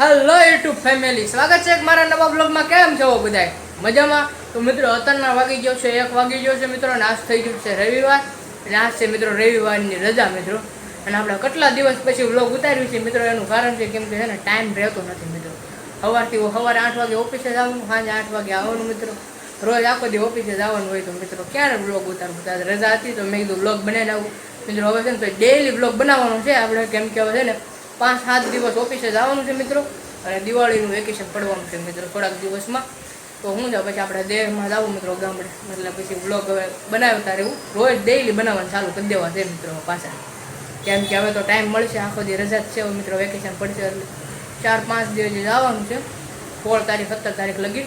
Hello YouTube family સ્વાગત છે મારા નવા બ્લોગમાં કેમ છો બધાય? મજામાં? તો મિત્રો, અત્યારના વાગી ગયો છે, એક વાગી ગયો છે મિત્રો નાશ થઈ ગયું છે રવિવાર. અને આજ છે મિત્રો રવિવારની રજા મિત્રો. અને આપણે કેટલા દિવસ પછી વ્લોગ ઉતાર્યું છે મિત્રો, એનું કારણ છે કેમ કે છે ને ટાઈમ રહેતો નથી મિત્રો. સવારથી સવારે આઠ વાગે ઓફિસે જવાનું સાંજે આઠ વાગે આવવાનું મિત્રો. રોજ આખો દી ઓફિસે જવાનું હોય તો મિત્રો, ક્યારે બ્લોગ ઉતારવું રજા હતી તો મેં કીધું બ્લોગ બનાવીને આવું મિત્રો, હવે છે ને તો ડેઈલી બ્લોગ બનાવવાનો છે, આપણે કેમ કે હવે છે ને પાંચ સાત દિવસ ઓફિસે જવાનું છે મિત્રો. અને દિવાળીનું વેકેશન પડવાનું છે મિત્રો થોડાક દિવસમાં. તો હું જાઉં, પછી આપણે દેહમાં જાવું મિત્રો ગામડે. એટલે પછી બ્લોગ હવે બનાવતા રહેવું રોજ ડેઈલી બનાવવાનું ચાલુ કરી દેવા છે મિત્રો પાછા. કેમ કે હવે તો ટાઈમ મળશે, આખો દી રજા જ છે મિત્રો વેકેશન પડશે એટલે ચાર પાંચ દિવસ જે જવાનું છે, સોળ તારીખ, સત્તર તારીખ લગી,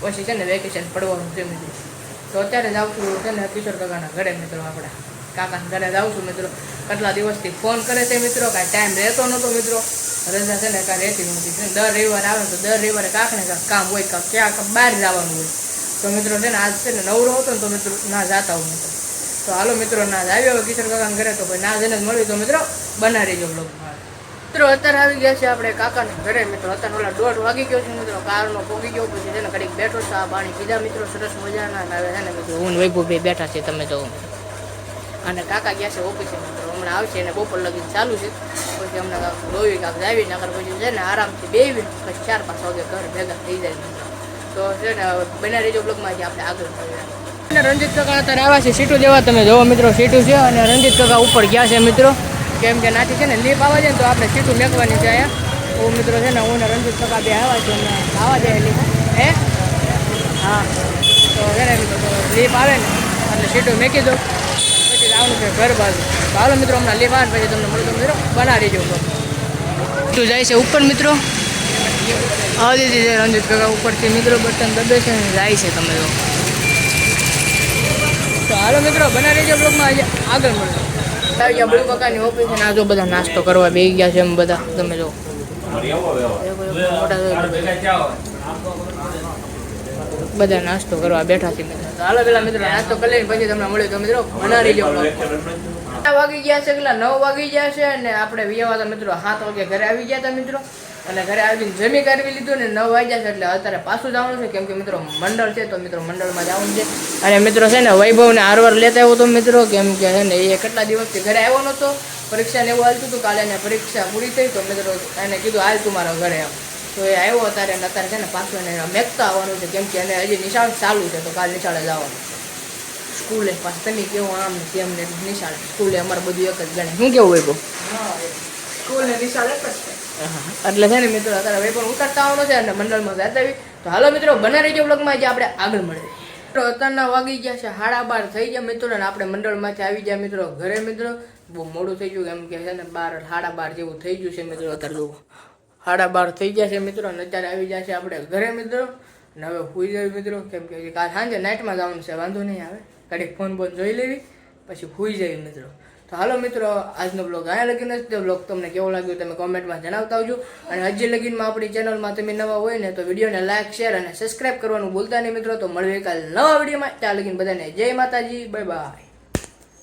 પછી છે ને વેકેશન પડવાનું છે મિત્રો. તો અત્યારે જાઉં છું છે ને કિશોર કાકાના ઘરે મિત્રો આપણે. કાકાના ઘરે જાઉં છું મિત્રો. કેટલા દિવસથી ફોન કરે છે મિત્રો, કાંઈ ટાઈમ રહેતો નહોતો મિત્રો. રજા છે ને કાંઈ રહેતી નહોતી. છે દર રવિવારે આવે તો દર રવિવારે કાંકને કાંક કામ હોય કાંક ક્યાંક બહાર જવાનું હોય. તો મિત્રો છે ને આજ છે ને નવરો હતો ને તો મિત્રો ના જાતા હોઉં મિત્રો. તો હાલો મિત્રો, ના જ આવ્યો કિશોર કાકાને ઘરે, તો ભાઈ ના જઈને જ મળ્યું. તો મિત્રો, બનાવી રહેજો બ્લોગમાં મિત્રો, અત્યારે આવી ગયા છે આપણે કાકાને ઘરે. મિત્રો, અત્યારે ઓલા દોઢ વાગી ગયો છે મિત્રો. કારનો પોગી ગયો, પછી છે ને ઘડીક બેઠો છે, આ પાણી પીધા મિત્રો. સરસ મજાના આવે છે ને મિત્રો. હું વૈભવભાઈ બેઠા છે તમે જો અને કાકા ગયા છે ઓફિસે મિત્રો હમણાં આવશે અને બપોર લગી ચાલુ છે. પછી હમણાં કાંક દોવી કાંક જાવી નગર પછી છે ને આરામથી બેવી પછી ચાર પાંચ વાગે ઘર ભેગા થઈ જાય તો છે ને બને રેજો બ્લોગમાં આપણે આગળ અને રંજીત કાકા અત્યારે આવ્યા છે સીટું દેવા. તમે જોવો મિત્રો, સીટું છે અને રંજીત કાકા ઉપર ગયા છે મિત્રો. કેમ કે નાથી છે ને લીપ આવે છે ને તો આપણે સીટું મેકવાની છે અહીંયા. હું મિત્રો છે ને હું ને રંજીત કાકા બે આવ્યા છે આવવા આવા જાય લીપ હે? હા. તો છે ને મિત્રો લીપ આવે ને, એટલે સીટું મેકી દો. આવવાનું છે ઘર બાજુ. તો હાલો મિત્રો હમણાં લેવા ને પછી તમને મળતો મિત્રો. બના દેજો સીટું જાય છે ઉપર મિત્રો? દીધી છે રંજીત કાકા. ઉપરથી મિત્રો બટન દબે છે ને જાય છે તમે જો તો હાલો મિત્રો બના રહેજો બ્લોગમાં આજે આગળ મળજો આવી ગયા બળુ કાકાની ઓફિસ અને આ જો બધા નાસ્તો કરવા બે ગયા છે એમ બધા. તમે જો. બધા નાસ્તો કરવા બેઠા છે મિત્રો તો હાલો પેલા મિત્રો નાસ્તો કરી લઈને પછી તમને મળ્યું તો મિત્રો બનાવી બ્લોગ વાગી ગયા છે કેટલા? નવ વાગી ગયા છે અને આપણે વ્યવહાર મિત્રો સાત વાગે ઘરે આવી ગયા હતા મિત્રો. અને ઘરે આવીને જમી કરવી લીધું ને નવ વાગ્યા છે એટલે અત્યારે પાછું જવાનું છે. કેમ કે મિત્રો મંડળ છે, તો મિત્રો મંડળમાં જવાનું છે. અને મિત્રો છે ને વૈભવને હારવાર લેતા આવ્યો તો મિત્રો. કેમ કે છે ને એ કેટલા દિવસથી ઘરે આવ્યો નહોતો. પરીક્ષાને એવું હાલતું હતું. કાલે એને પરીક્ષા પૂરી થઈ તો મિત્રો એને કીધું, હાલ તું મારા ઘરે આવ. તો એ આવ્યો અત્યારે અને અત્યારે છે ને પાછું એને મેકતા આવવાનું છે કેમ કે એને હજી નિશાળ ચાલુ છે તો કાલે નિશાળે જવાનું. સ્કૂલે પાછું તમે કેવું આમ તેમ ને નિશાળ. સ્કૂલે અમારે બધું એક જ ગણે. શું કેવું વૈભવ સ્કૂલ નિશાળ એક જ એટલે છે ને મિત્રો અત્યારે હવે પણ ઉતારતા આવવાનો છે અને મંડળમાં જતા આવી. તો હાલો મિત્રો બના રહીજો બ્લોગમાં જે આપણે આગળ મળીએ. તો અત્યારના વાગી ગયા છે હાડા બાર થઈ ગયા મિત્રો અને આપણે મંડળમાંથી આવી ગયા મિત્રો ઘરે મિત્રો. બહુ મોડું થઈ ગયું કેમ કે છે ને બાર હાડા બાર જેવું થઈ ગયું છે મિત્રો અત્યારે જુઓ સાડા બાર થઈ ગયા છે મિત્રો, અને અત્યારે આવી છે આપણે ઘરે મિત્રો. અને હવે સુઈ જવી મિત્રો, કેમ કે કાલ સાંજે નાઇટમાં જવાનું છે, વાંધો નહીં આવે. ઘડીક ફોન બોન જોઈ લેવી, પછી સુઈ જવી મિત્રો. તો હાલો મિત્રો, આજનો બ્લોગ અહીંયા લગીને જ તે બ્લોગ તમને કેવો લાગ્યો તમે કોમેન્ટમાં જણાવતા આવજો. અને હજી લગીનમાં આપણી ચેનલમાં તમે નવા હોય ને તો વિડીયોને લાઇક શેર અને સબસ્ક્રાઇબ કરવાનું ભૂલતા નહીં મિત્રો. તો મળીએ કાલે નવા વિડીયોમાં. ત્યાં લગીને બધાને જય માતાજી બાય બાય